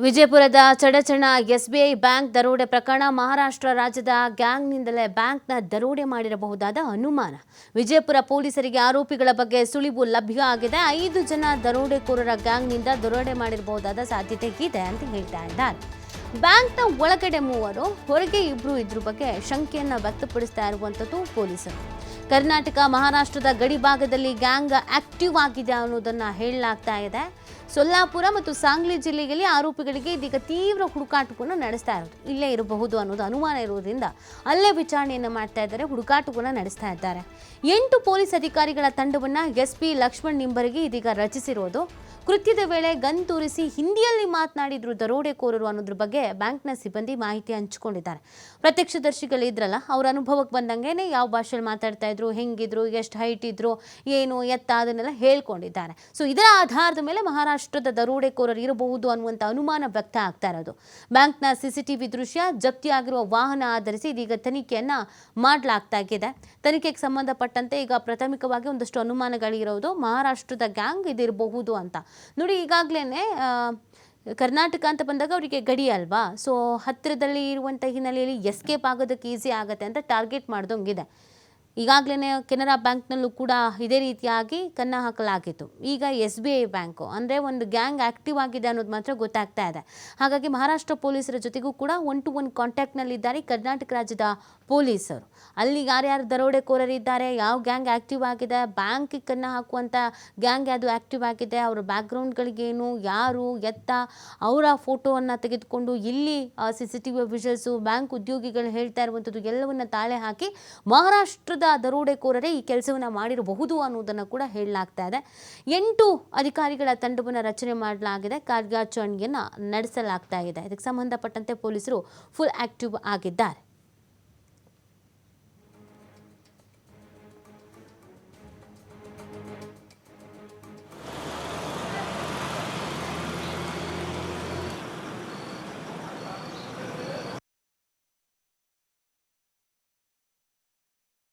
ವಿಜಯಪುರದ Chadchan SBI bank ದರೋಡೆ ಪ್ರಕರಣ ಮಹಾರಾಷ್ಟ್ರ ರಾಜ್ಯದ ಗ್ಯಾಂಗ್ನಿಂದಲೇ ಬ್ಯಾಂಕ್ನ ದರೋಡೆ ಮಾಡಿರಬಹುದಾದ ಅನುಮಾನ. ವಿಜಯಪುರ ಪೊಲೀಸರಿಗೆ ಆರೋಪಿಗಳ ಬಗ್ಗೆ ಸುಳಿವು ಲಭ್ಯ ಆಗಿದೆ. ಐದು ಜನ ದರೋಡೆಕೋರರ ಗ್ಯಾಂಗ್ನಿಂದ ದರೋಡೆ ಮಾಡಿರಬಹುದಾದ ಸಾಧ್ಯತೆ ಇದೆ ಅಂತ ಹೇಳ್ತಾ ಇದ್ದಾರೆ. ಬ್ಯಾಂಕ್ನ ಒಳಗಡೆ ಮೂವರು, ಹೊರಗೆ ಇಬ್ಬರು ಇದ್ರ ಬಗ್ಗೆ ಶಂಕೆಯನ್ನು ವ್ಯಕ್ತಪಡಿಸ್ತಾ ಇರುವಂಥದ್ದು ಪೊಲೀಸರು. ಕರ್ನಾಟಕ ಮಹಾರಾಷ್ಟ್ರದ ಗಡಿ ಭಾಗದಲ್ಲಿ ಗ್ಯಾಂಗ್ ಆಕ್ಟಿವ್ ಆಗಿದೆ ಅನ್ನೋದನ್ನ ಹೇಳಲಾಗ್ತಾ ಇದೆ. ಸೊಲ್ಲಾಪುರ ಮತ್ತು ಸಾಂಗ್ಲಿ ಜಿಲ್ಲೆಯಲ್ಲಿ ಆರೋಪಿಗಳಿಗೆ ಇದೀಗ ತೀವ್ರ ಹುಡುಕಾಟವನ್ನು ನಡೆಸ್ತಾ ಇರೋದು. ಇಲ್ಲೇ ಇರಬಹುದು ಅನ್ನೋದು ಅನುಮಾನ ಇರುವುದರಿಂದ ಅಲ್ಲೇ ವಿಚಾರಣೆಯನ್ನು ಮಾಡ್ತಾ ಇದ್ದಾರೆ ಹುಡುಕಾಟವನ್ನು ನಡೆಸ್ತಾ ಇದ್ದಾರೆ. ಎಂಟು ಪೊಲೀಸ್ ಅಧಿಕಾರಿಗಳ ತಂಡವನ್ನ ಎಸ್ ಪಿ ಲಕ್ಷ್ಮಣ್ ನಿಂಬರಿಗೆ ಇದೀಗ ರಚಿಸಿರೋದು. ಕೃತ್ಯದ ವೇಳೆ ಗನ್ ತೋರಿಸಿ ಹಿಂದಿಯಲ್ಲಿ ಮಾತನಾಡಿದ್ರು ದರೋಡೆಕೋರರು ಅನ್ನೋದ್ರ ಬಗ್ಗೆ ಬ್ಯಾಂಕ್ನ ಸಿಬ್ಬಂದಿ ಮಾಹಿತಿ ಹಂಚಿಕೊಂಡಿದ್ದಾರೆ. ಪ್ರತ್ಯಕ್ಷದರ್ಶಿಗಳು ಇದ್ರಲ್ಲ ಅವರ ಅನುಭವಕ್ಕೆ ಬಂದಂಗೆ ಯಾವ ಭಾಷೆಯಲ್ಲಿ ಮಾತಾಡ್ತಾ ಇದ್ರು ಹೆಂಗಿದ್ರು, ಎಷ್ಟು ಹೈಟ್ ಇದ್ರು, ಏನು, ಎತ್ತ ಅದನ್ನೆಲ್ಲ ಹೇಳ್ಕೊಂಡಿದ್ದಾರೆ. ಸೊ ಇದರ ಆಧಾರದ ಮೇಲೆ ಮಹಾರಾಷ್ಟ್ರದ ದರೋಡೆಕೋರರು ಇರಬಹುದು ಅನ್ನುವಂಥ ಅನುಮಾನ ವ್ಯಕ್ತ ಆಗ್ತಾ ಇರೋದು. ಬ್ಯಾಂಕ್ನ ಸಿಸಿಟಿವಿ ದೃಶ್ಯ ಜಪ್ತಿಯಾಗಿರುವ ವಾಹನ ಆಧರಿಸಿ ಇದೀಗ ತನಿಖೆಯನ್ನು ಮಾಡಲಾಗ್ತಾ ಇದೆ. ತನಿಖೆಗೆ ಸಂಬಂಧಪಟ್ಟಂತೆ ಈಗ ಪ್ರಾಥಮಿಕವಾಗಿ ಒಂದಷ್ಟು ಅನುಮಾನಗಳಿರೋದು ಮಹಾರಾಷ್ಟ್ರದ ಗ್ಯಾಂಗ್ ಇದಿರಬಹುದು ಅಂತ. ನೋಡಿ ಈಗಾಗಲೇ ಕರ್ನಾಟಕ ಅಂತ ಬಂದಾಗ ಅವರಿಗೆ ಗಡಿ ಅಲ್ವಾ? ಸೊ ಹತ್ತಿರದಲ್ಲಿ ಇರುವಂಥ ಹಿನ್ನೆಲೆಯಲ್ಲಿ ಎಸ್ಕೇಪ್ ಆಗೋದಕ್ಕೆ ಈಸಿ ಆಗುತ್ತೆ ಅಂತ ಟಾರ್ಗೆಟ್ ಮಾಡ್ದಂಗಿದೆ. ಈಗಾಗಲೇ ಕೆನರಾ ಬ್ಯಾಂಕ್ನಲ್ಲೂ ಕೂಡ ಇದೇ ರೀತಿಯಾಗಿ ಕನ್ನ ಹಾಕಲಾಗಿತ್ತು. ಈಗ ಎಸ್ ಬಿ ಐ ಬ್ಯಾಂಕು ಅಂದರೆ ಒಂದು ಗ್ಯಾಂಗ್ ಆ್ಯಕ್ಟಿವ್ ಆಗಿದೆ ಅನ್ನೋದು ಮಾತ್ರ ಗೊತ್ತಾಗ್ತಾ ಇದೆ. ಹಾಗಾಗಿ ಮಹಾರಾಷ್ಟ್ರ ಪೊಲೀಸರ ಜೊತೆಗೂ ಕೂಡ ಒನ್ ಟು ಒನ್ ಕಾಂಟ್ಯಾಕ್ಟ್ನಲ್ಲಿದ್ದಾರೆ ಕರ್ನಾಟಕ ರಾಜ್ಯದ ಪೊಲೀಸರು. ಅಲ್ಲಿ ಯಾರ್ಯಾರು ದರೋಡೆಕೋರರಿದ್ದಾರೆ ಯಾವ ಗ್ಯಾಂಗ್ ಆ್ಯಕ್ಟಿವ್ ಆಗಿದೆ ಬ್ಯಾಂಕ್ ಕನ್ನ ಹಾಕುವಂಥ ಗ್ಯಾಂಗ್ ಯಾವುದು ಆ್ಯಕ್ಟಿವ್ ಆಗಿದೆ, ಅವರ ಬ್ಯಾಕ್ಗ್ರೌಂಡ್ಗಳಿಗೇನು ಯಾರು, ಎತ್ತ, ಅವರ ಫೋಟೋವನ್ನು ತೆಗೆದುಕೊಂಡು ಇಲ್ಲಿ C C T V visuals bank ಉದ್ಯೋಗಿಗಳು ಹೇಳ್ತಾ ಇರುವಂಥದ್ದು ಎಲ್ಲವನ್ನು ತಾಳೆ ಹಾಕಿ ಮಹಾರಾಷ್ಟ್ರದ ದರೋಡೆಕೋರರೇ ಈ ಕೆಲಸವನ್ನು ಮಾಡಿರಬಹುದು ಅನ್ನೋದನ್ನು ಕೂಡ ಹೇಳಲಾಗ್ತಾ ಇದೆ. ಎಂಟು ಅಧಿಕಾರಿಗಳ ತಂಡವನ್ನು ರಚನೆ ಮಾಡಲಾಗಿದೆ. ಕಾರ್ಯಾಚರಣೆಯನ್ನು ನಡೆಸಲಾಗ್ತಾ ಇದೆ. ಇದಕ್ಕೆ ಸಂಬಂಧಪಟ್ಟಂತೆ ಪೊಲೀಸರು ಫುಲ್ ಆಕ್ಟಿವ್ ಆಗಿದ್ದಾರೆ.